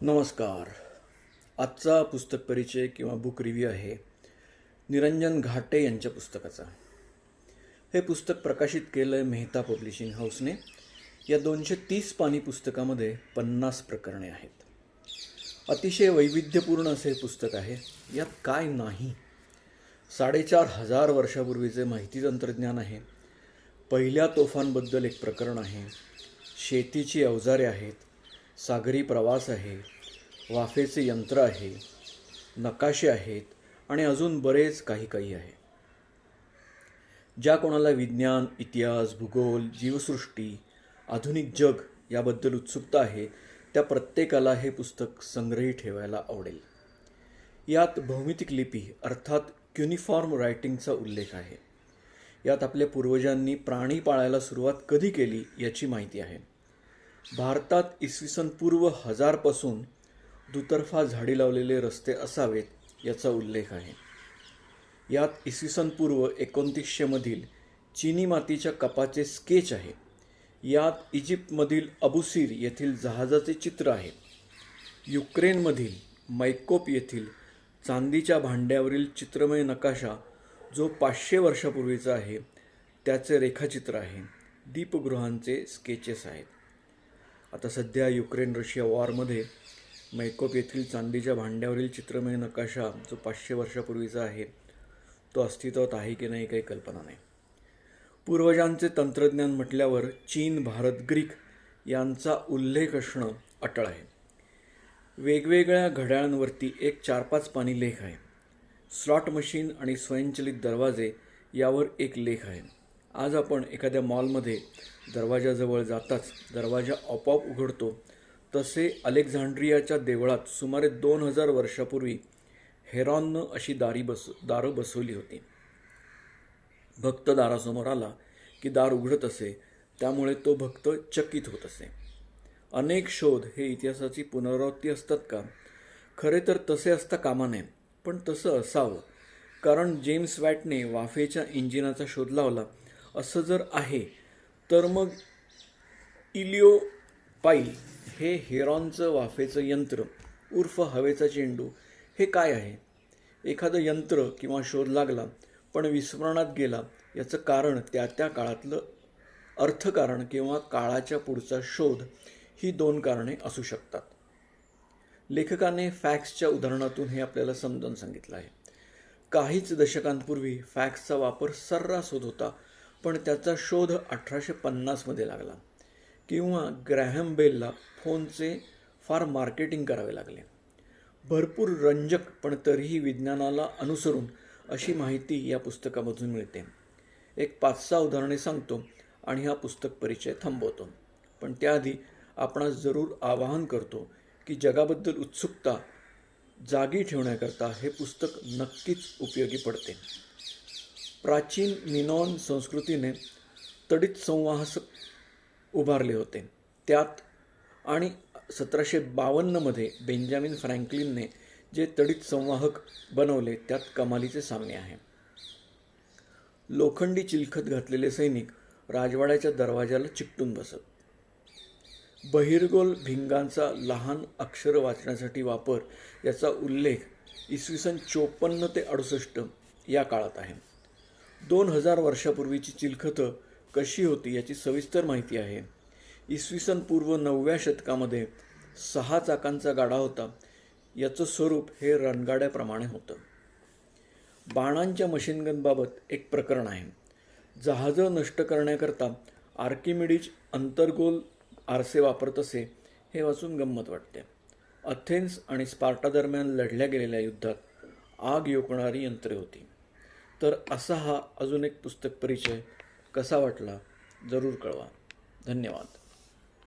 नमस्कार. आजचा पुस्तक परिचय किंवा बुक रिव्ह्यू आहे निरंजन घाटे यांच्या पुस्तकाचा. हे पुस्तक प्रकाशित केलं आहे मेहता पब्लिशिंग हाऊसने. या दोनशे तीस पानी पुस्तकामध्ये पन्नास प्रकरणे आहेत. अतिशय वैविध्यपूर्ण असे हे पुस्तक आहे. यात काय नाही? साडेचार हजार वर्षापूर्वीचे माहिती तंत्रज्ञान आहे. पहिल्या तोफांबद्दल एक प्रकरण आहे. शेतीची अवजारे आहेत. सागरी प्रवास आहे वाफेचे यंत्र आहे नकाशे आहेत आणि अजून बरेच काही काही आहे. ज्या कोणाला विज्ञान इतिहास भूगोल जीवसृष्टी आधुनिक जग याबद्दल उत्सुकता आहे त्या प्रत्येकाला हे पुस्तक संग्रही ठेवायला आवडेल. यात भौमितिक लिपी अर्थात क्युनिफॉर्म रायटिंगचा उल्लेख आहे. यात आपल्या पूर्वजांनी प्राणी पाळायला सुरुवात कधी केली याची माहिती आहे. भारतात इसवी सन पूर्व हजारपासून दुतर्फा झाडी लावलेले रस्ते असावेत याचा उल्लेख आहे. यात इसवी सन पूर्व एकोणतीसशेमधील चिनी मातीच्या कपाचे स्केच आहे. यात इजिप्तमधील अबुसीर येथील जहाजाचे चित्र आहे. युक्रेनमधील मैकोप येथील चांदीच्या भांड्यावरील चित्रमय नकाशा जो पाचशे वर्षापूर्वीचा आहे त्याचे रेखाचित्र आहे. दीपगृहांचे स्केचेस आहेत. आता सध्या युक्रेन रशिया वॉरमध्ये मैकोप येथील चांदीच्या भांड्यावरील चित्रमय नकाशा जो पाचशे वर्षापूर्वीचा आहे तो अस्तित्वात आहे की नाही काही कल्पना नाही. पूर्वजांचे तंत्रज्ञान म्हटल्यावर चीन भारत ग्रीक यांचा उल्लेख असणं अटळ आहे. वेगवेगळ्या घड्याळांवरती एक चार पाच पाणी लेख आहे. स्लॉट मशीन आणि स्वयंचलित दरवाजे यावर एक लेख आहे. आज आपण एखाद्या मॉलमध्ये दरवाजाजवळ जाताच दरवाजा आपोआप उघडतो. तसे अलेक्झांड्रियाच्या देवळात सुमारे दोन हजार वर्षापूर्वी हेरॉननं अशी दारी बस दारं बसवली होती. भक्त दारासमोर आला की दार उघडत असे त्यामुळे तो भक्त चकित होत असे. अनेक शोध हे इतिहासाची पुनरावृत्ती असतात का? खरे तर तसे असता कामा नये पण तसं असावं. कारण जेम्स वॅटने वाफेच्या इंजिनाचा शोध लावला असं जर आहे तर मग इलिओ पाईल हे हेरॉनचं वाफेचं यंत्र उर्फ हवेचा चेंडू हे काय आहे? एखादं यंत्र किंवा शोध लागला पण विस्मरणात गेला याचं कारण त्या त्या काळातलं अर्थकारण किंवा काळाच्या पुढचा शोध ही दोन कारणे असू शकतात. लेखकाने फॅक्सच्या उदाहरणातून हे आपल्याला समजावून सांगितलं आहे. काहीच दशकांपूर्वी फॅक्सचा वापर सर्रास होत होता पण त्याचा शोध अठराशे पन्नासमध्ये लागला. किंवा ग्रॅहम बेलला फोनचे फार मार्केटिंग करावे लागले. भरपूर रंजक पण तरीही विज्ञानाला अनुसरून अशी माहिती या पुस्तकामधून मिळते. एक पाच सहा उदाहरणे सांगतो आणि हा पुस्तक परिचय थांबवतो. पण त्याआधी आपणास जरूर आवाहन करतो की जगाबद्दल उत्सुकता जागी ठेवण्याकरता हे पुस्तक नक्कीच उपयोगी पडते. प्राचीन मिनॉन संस्कृतीने तडित संवाहस उभारले होते. त्यात आणि सतराशे बावन्नमध्ये बेंजामिन फ्रँकलिनने जे तडित संवाहक बनवले त्यात कमालीचे सामने आहे. लोखंडी चिलखत घातलेले सैनिक राजवाड्याच्या दरवाजाला चिकटून बसत. बहिर्गोल भिंगांचा लहान अक्षर वाचण्यासाठी वापर याचा उल्लेख इसवी सन चोपन्न ते अडुसष्ट या काळात आहे. दोन हजार वर्षापूर्वीची चिलखतं कशी होती याची सविस्तर माहिती आहे. इसवी सन पूर्व नवव्या शतकामध्ये सहा चाकांचा गाडा होता. याचं स्वरूप हे रणगाड्याप्रमाणे होतं. बाणांच्या मशीनगनबाबत एक प्रकरण आहे. जहाजं नष्ट करण्याकरता आर्किमिडीज अंतर्गोल आरसे वापरत असे हे वाचून गंमत वाटते. अथेन्स आणि स्पार्टा दरम्यान लढल्या गेलेल्या युद्धात आग योकणारी यंत्रे होती. तर असा हा अजून एक पुस्तक परिचय कसा वाटला? जरूर कळवा. धन्यवाद.